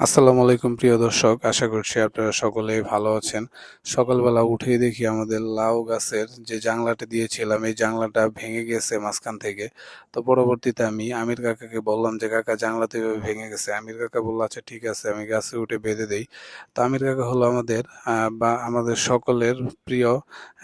আসসালামু আলাইকুম, প্রিয় দর্শক। আশা করছি আপনারা সকলেই ভালো আছেন। সকালবেলা উঠেই দেখি আমাদের লাউ গাছের যে জাংলাটা দিয়েছিলাম, এই জাংলাটা ভেঙে গেছে মাঝখান থেকে। তো পরবর্তীতে আমি আমির কাকাকে বললাম যে, কাকা জাংলা তো এভাবে ভেঙে গেছে। আমির কাকা বলল আচ্ছা ঠিক আছে, আমি গাছে উঠে বেঁধে দেই। তো আমির কাকা হলো আমাদের বা আমাদের সকলের প্রিয়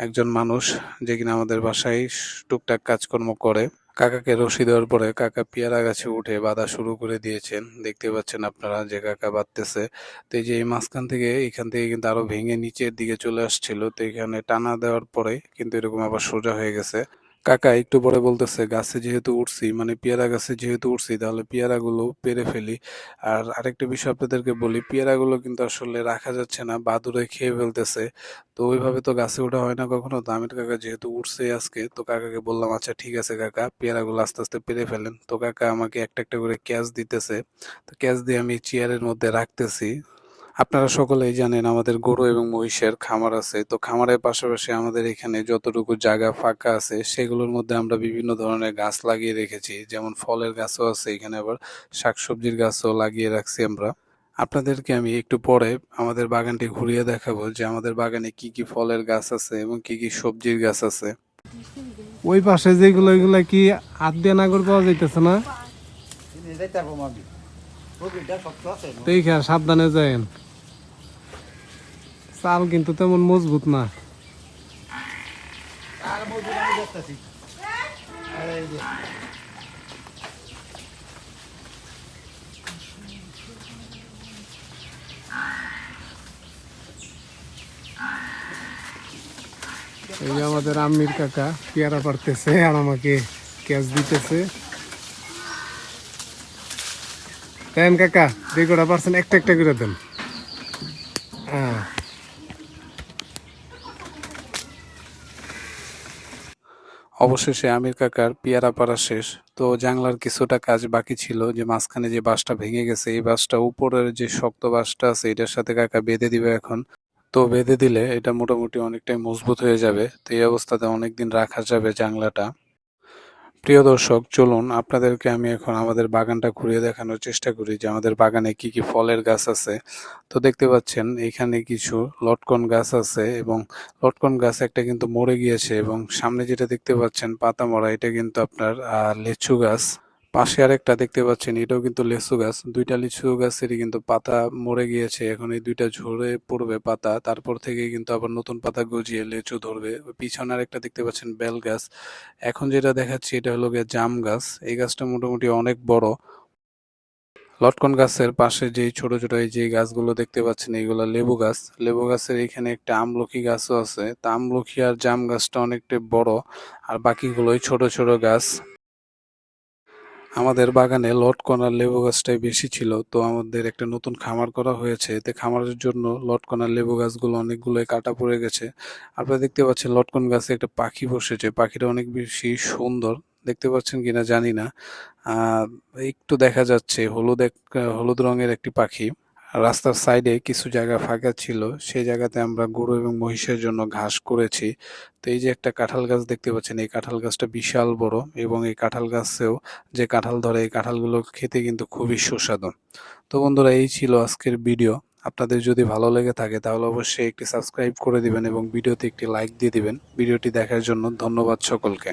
একজন মানুষ, যে কিনা আমাদের বাসায় টুকটাক কাজকর্ম করে। কাকাকে রশি দেওয়ার পরে কাকা পেয়ারা গাছে উঠে বাঁধা শুরু করে দিয়েছেন। দেখতে পাচ্ছেন আপনারা যে কাকা বাঁধতেছে। তো এই যে এই মাঝখান থেকে, এখান থেকে কিন্তু আরও ভেঙে নিচের দিকে চলে আসছিল। তো এখানে টানা দেওয়ার পরে কিন্তু এরকম আবার সোজা হয়ে গেছে। কাকা একটু পরে বলতেছে, গাছে যেহেতু উঠছি মানে পেয়ারা গাছে যেহেতু উঠছি, তাহলে পেয়ারাগুলো পেরে ফেলি। আর আরেকটা বিষয় আপনাদেরকে বলি, পেয়ারাগুলো কিন্তু আসলে রাখা যাচ্ছে না বাদুড়ে খেয়ে ফেলতেছে। তো ওইভাবে তো গাছে ওঠা হয় না কখনো। তো আমির কাকা যেহেতু উঠছে আজকে, তো কাকাকে বললাম আচ্ছা ঠিক আছে কাকা, পেয়ারাগুলো আস্তে আস্তে পেরে ফেলেন। তো কাকা আমাকে একটা একটা করে ক্যাচ দিতেছে। তো ক্যাচ দিয়ে আমি চেয়ারের মধ্যে রাখতেছি। আপনারা সকলেই জানেন আমাদের গরু এবং মহিষের খামার আছে। তো খামারের পাশাপাশি আমাদের এখানে যতটুকু জায়গা ফাঁকা আছে সেগুলোর মধ্যে আমরা বিভিন্ন ধরনের গাছ লাগিয়ে রেখেছি। যেমন ফলের গাছও আছে এখানে আবার শাকসবজির গাছও লাগিয়ে রাখছি আমরা। আপনাদেরকে আমি একটু পরে আমাদের বাগানটি ঘুরিয়ে দেখাবো যে আমাদের বাগানে কি কি ফলের গাছ আছে এবং কি কি সবজির গাছ আছে। ওই পাশে যেগুলো এগুলা কি হাত দিয়ে নাগর পাওয়া যাইতেছে না? সাবধানে যায়েন চাল কিন্তু তেমন মজবুত না। এই যে। আমাদের আম্মির কাকা পেয়ারা পারতেছে আর আমাকে ক্যাশ দিতেছে। দেন কাকা যে কটা পারছেন একটা একটা করে দেন। অবশেষে আমির কাকার পিয়ারা পাড়া শেষ। তো জাংলার কিছুটা কাজ বাকি ছিল যে মাঝখানে যে বাসটা ভেঙে গেছে, এই বাসটা উপরের যে শক্ত বাসটা আছে, এটার সাথে কাকা বেঁধে দিবে এখন। তো বেঁধে দিলে এটা মোটামুটি অনেকটাই মজবুত হয়ে যাবে। তো এই অবস্থাতে অনেকদিন রাখা যাবে জাংলাটা প্রিয় দর্শক, চলুন আপনাদেরকে আমি এখন আমাদের বাগানটা ঘুরিয়ে দেখানোর চেষ্টা করি যে আমাদের বাগানে কি কি ফলের গাছ আছে। তো দেখতে পাচ্ছেন, এখানে কিছু লটকন গাছ আছে এবং লটকন গাছ একটা কিন্তু মরে গিয়েছে এবং সামনে যেটা দেখতে পাচ্ছেন পাতা মরা এটা কিন্তু আপনার লেচু গাছ। পাশে আরেকটা দেখতে পাচ্ছেন, এটাও কিন্তু লিচু গাছ। দুইটা লিচু গাছেরই কিন্তু পাতা মরে গিয়েছে, এখন এই দুইটা ঝরে পড়বে পাতা। তারপর থেকে কিন্তু আবার নতুন পাতা গজিয়ে লেচু ধরবে। পিছনে আরেকটা দেখতে পাচ্ছেন, বেল গাছ। এখন যেটা দেখাচ্ছি, এটা হলো গিয়ে জাম গাছ। এই গাছটা মোটামুটি অনেক বড়। লটকন গাছের পাশে যেই ছোট ছোট এই যে গাছগুলো দেখতে পাচ্ছেন, এইগুলো লেবু গাছ। লেবু গাছের এখানে একটা আমলকি গাছও আছে। তা আমলকি আর জাম গাছটা অনেকটা বড়। আর বাকিগুলোই ছোট ছোট গাছ। আমাদের বাগানে লটকনার লেবু গাছটাই বেশি ছিল, তো আমাদের একটা নতুন খামার করা হয়েছে। এতে খামারের জন্য লটকনার লেবু গাছগুলো অনেকগুলোই কাটা পড়ে গেছে। আপনারা দেখতে পাচ্ছেন লটকন গাছে একটা পাখি বসেছে। পাখিটা অনেক বেশি সুন্দর, দেখতে পাচ্ছেন কিনা জানি না। একটু দেখা যাচ্ছে হলুদ এক, হলুদ রঙের একটি পাখি। রাস্তার সাইডে কিছু জায়গা ফাঁকা ছিল, সেই জায়গাতে আমরা গরু এবং মহিষের জন্য ঘাস করেছি। তো এই যে একটা কাঁঠাল গাছ দেখতে পাচ্ছেন, এই কাঁঠাল গাছটা বিশাল বড় এবং এই কাঁঠাল গাছেও যে কাঁঠাল ধরে, এই কাঁঠালগুলো খেতে কিন্তু খুবই সুস্বাদু। তো বন্ধুরা, এই ছিল আজকের ভিডিও। আপনাদের যদি ভালো লেগে থাকে, তাহলে অবশ্যই একটি সাবস্ক্রাইব করে দিবেন এবং ভিডিওতে একটি লাইক দিয়ে দিবেন। ভিডিওটি দেখার জন্য ধন্যবাদ সকলকে।